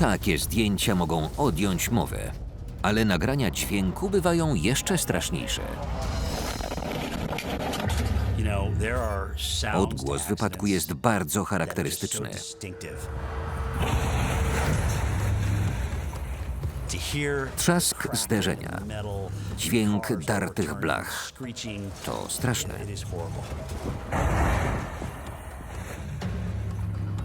Takie zdjęcia mogą odjąć mowę, ale nagrania dźwięku bywają jeszcze straszniejsze. Odgłos wypadku jest bardzo charakterystyczny. Trzask zderzenia, dźwięk dartych blach. To straszne.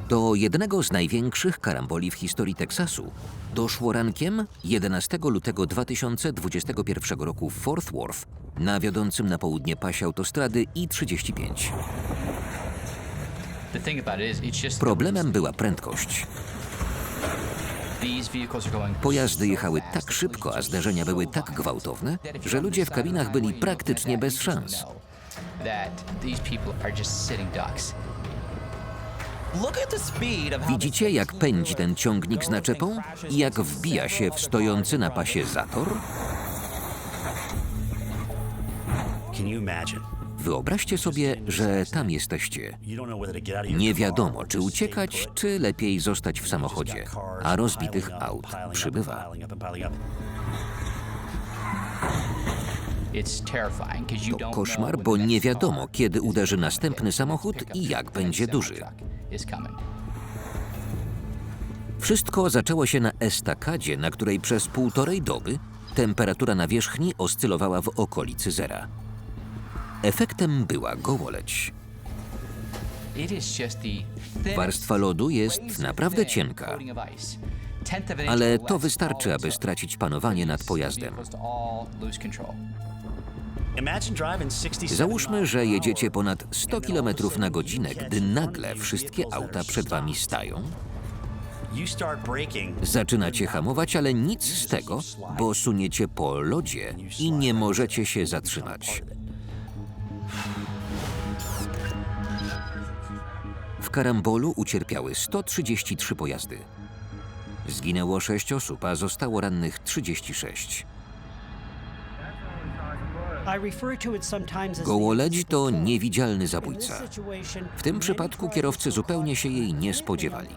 Do jednego z największych karamboli w historii Teksasu doszło rankiem 11 lutego 2021 roku w Fort Worth na wiodącym na południe pasie autostrady I-35. The thing about it is, it's just Problemem była prędkość. Pojazdy jechały tak szybko, a zderzenia były tak gwałtowne, że ludzie w kabinach byli praktycznie bez szans. Widzicie, jak pędzi ten ciągnik z naczepą i jak wbija się w stojący na pasie zator? Wyobraźcie sobie, że tam jesteście. Nie wiadomo, czy uciekać, czy lepiej zostać w samochodzie. A rozbitych aut przybywa. To koszmar, bo nie wiadomo, kiedy uderzy następny samochód i jak będzie duży. Wszystko zaczęło się na estakadzie, na której przez półtorej doby temperatura na wierzchni oscylowała w okolicy zera. Efektem była gołoleć. Warstwa lodu jest naprawdę cienka, ale to wystarczy, aby stracić panowanie nad pojazdem. vehicles to all lose control. Imagine driving 67 Załóżmy, że jedziecie ponad and 100 then all of a km na godzinę, gdy nagle wszystkie auta przed wami stają. Zaczynacie hamować, ale nic z tego, bo suniecie po lodzie i nie możecie się zatrzymać. W karambolu ucierpiały 133 pojazdy. Zginęło 6 osób, a zostało rannych 36. Gołoledź to niewidzialny zabójca. W tym przypadku kierowcy zupełnie się jej nie spodziewali.